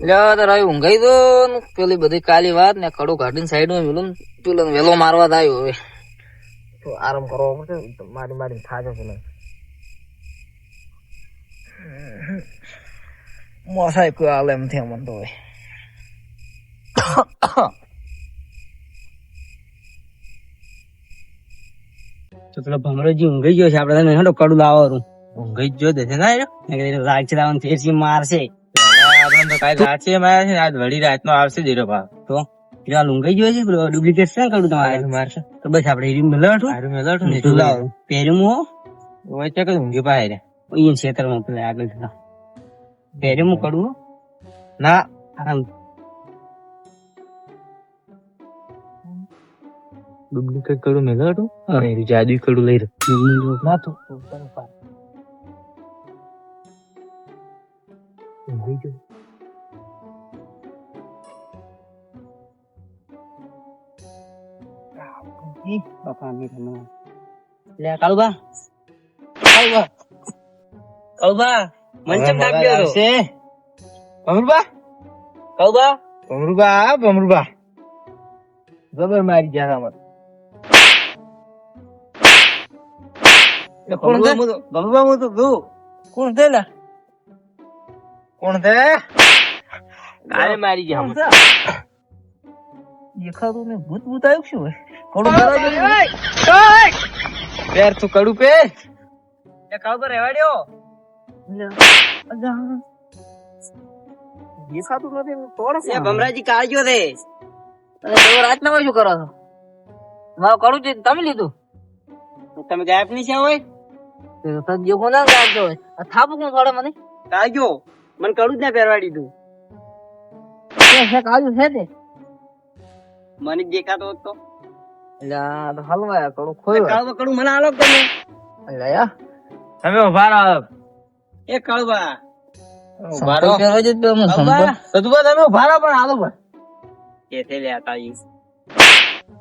એટલે તારે ઊંઘાઈ દો પેલી બધી કાલી વાત ને કડું કાઢીને સાઈડમાં મેલું પેલો વેલો મારવા થાય હવે. તો આરામ કરવો પડશે મારી મારી થાજો પેલો. મોસાઈ કોઈ આલે એમ થયા મન તો હોય તો પેલો ભમરોજી ઊંઘી ગયો છે. આપડે કડું લાવવાનું. ઊંઘી જ જો દેશે ના રાગ ચલાવવાનું ફેરથી મારશે. આપણે તો કાંઈ રાત છે માર્યા છે આજ વળી રાતનો આવશે જીરો ભાવ. તો પેલા ઊંઘી ગયો છે પેલો ડુપ્લિકેટ કડું તમારે? મારશે? તો બસ એરી ને લાવ ઊંઘી પાય રે. પેલા આગળ જતા. કડું ના ડુપ્લિકેટ કડું જાદુ કડું લઈ રહ્યો ના તું. ઊંઘી ગયો. બાપા મી તમે લે કાળુબા કાળુબા કાળુબા મન ચમ લાગ્યો તો છે ભમરુબા કાળુબા ભમરુબા ભમરુબા જબર મારી ગયા અમાર કોણ છે ભમરુબા હું તો તું કોણ છે લા કોણ છે કાલે મારી ગયા છે? દેખાતું ને ભૂત ભૂત આવ્યું શું? હોય થોડું બરાબર પેર તું કડું પે. એ કાળુબા રેવાડ્યો દેખાતું નથી તોડે એ ભમરાજી કાળજો તમે શું કરો છો? મારું કડું છે તમે લીધું? તમે ગાયબ નહીં છે હોય? તો હોય. આ થાપું કોણ થોડે મને? કાળજો. મને કડું જ ના પહેરવાડી તું છે છે કાજુ છે તે. મને દેખાતો હતો. એટલે હલવાયા કડું ખોયું કાળુબા કડું મને આલો તમે એટલે તમે ઊભા રહો. એ કાળુબા ઊભા રહો. સંપલ પહેરવા તો હું સંભળ તો તું તમે ઊભા રહો પણ આલો પણ. કે તે લે ઈ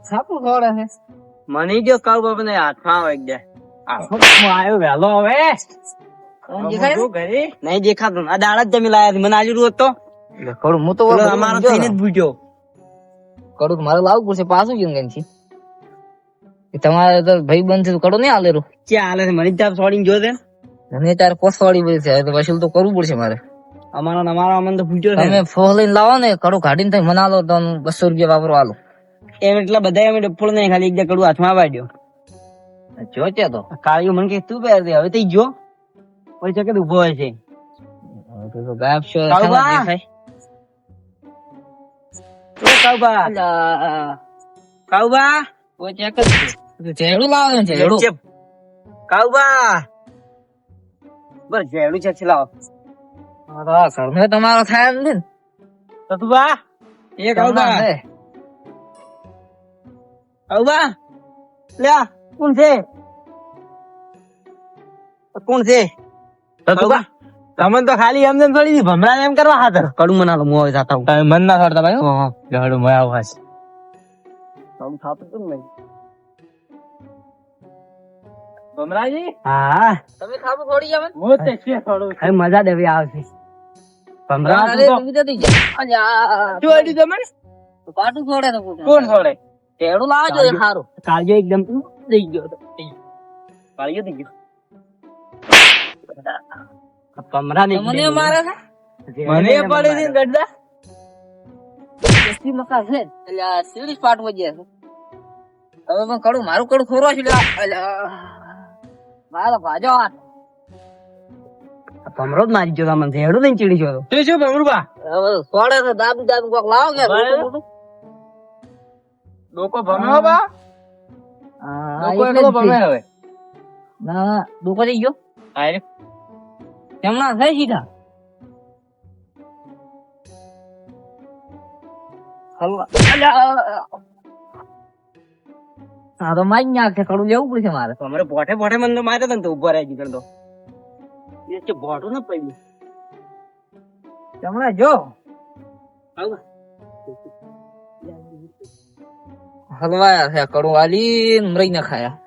સાપુ ખોડે છે. મને જો કાળુબા બને હાથમાં આવે એકદમ હું આવ્યો વેલો હવે. તું નહીં દેખાતું. આ દાડા જ જમી લાયા. મને હતો એટલે કડું હું તો અમારો થઈને જ ભૂજ્યો. કડું તો મારે લાવવું પડશે પાછું કેમ કેમ છે તમારે તો ભાઈ બંધ છે કડું નહીં આલેરું ક્યાં હાલે છે? મને ત્યાં છોડીને જો છે. અને તારે પોસવાડી પડી છે. તો વસૂલ તો કરવું પડશે મારે. અમારો અમારો અમને તો પૂછ્યો છે. તમે ફોહ લઈને લાવો ને કડું કાઢીને તમે મના લો તો બસો રૂપિયા વાપરો હાલો. એમ એટલા બધા એમ ડફોળ નહીં ખાલી એક કડું હાથમાં વાડ્યો જો છે તો. કાળિયું મને કે તું પહેર દે હવે તો જો. પછી ચકે ઊભો હોય છે ગાયબ છો દેખાય? એ કાળુબા અલા, કાળુબા કોઈ ચેક જ છે. તો ઝેડું લાવે ને ઝેડું. ચેપ. કાળુબા બસ જેડું છે લાવો હા તો આ ઘરનો તમારો થાય જ નથી ને. સતુબા એ કાળુબા તમારો છે. કાળુબા લ્યા કોણ છે કોણ છે સતુભા તમે તો ખાલી એમ થોડી ભમરા એમ કરવા હાથ કડું મનાલો હું મોય જાતા હું તમે મન ના છોડતા ભાઈ લડો મય આવું હાસ તમ થાતું તું નહીં ભમરાજી હા તમે ખાવું થોડી જાવ મો તે છે થોડું હવે મજા દેવી આવશે ભમરા તો બીજું જતી જાય. અલ્યા, આડી તમે તો પાટું છોડે તો કોણ? છોડે ઝેડું લાવજો એ સારું કાળજો એકદમ દઈ ગયો. કાળજો દઈ ગયો ભમરા ને તમને મારે છે મને પડી હતી ગડ્ડા એસી મકા છે એટલે સીડી પાટ વજ્યા છે. હવે પણ કડું મારું કડું ખોરવા છે મારો ભાજો હાથ. ભમરો જ મારી ગયો મને હેડો નહીં ચીડી ગયો તે. તું શું ભમરુબા સોડે છે દાબી દાબી કોક લાવો કે. લોકો ભમરો બા? લોકો એકલો ભમે હવે. ના ના દુખો થઈ ગયો. આરે કેમણા થઈ સીધા? હા તો મારી નાખશે કડું લેવું પડશે મારે. અમારે ભોઠે ભોઠે મને તો માર્યો તને તો ઊભો રહી ગયો તો એ છે ભોઠું ને પડ્યું. જમણા જો. હલવાયા છે કડું વાલી મરી ના ખાયા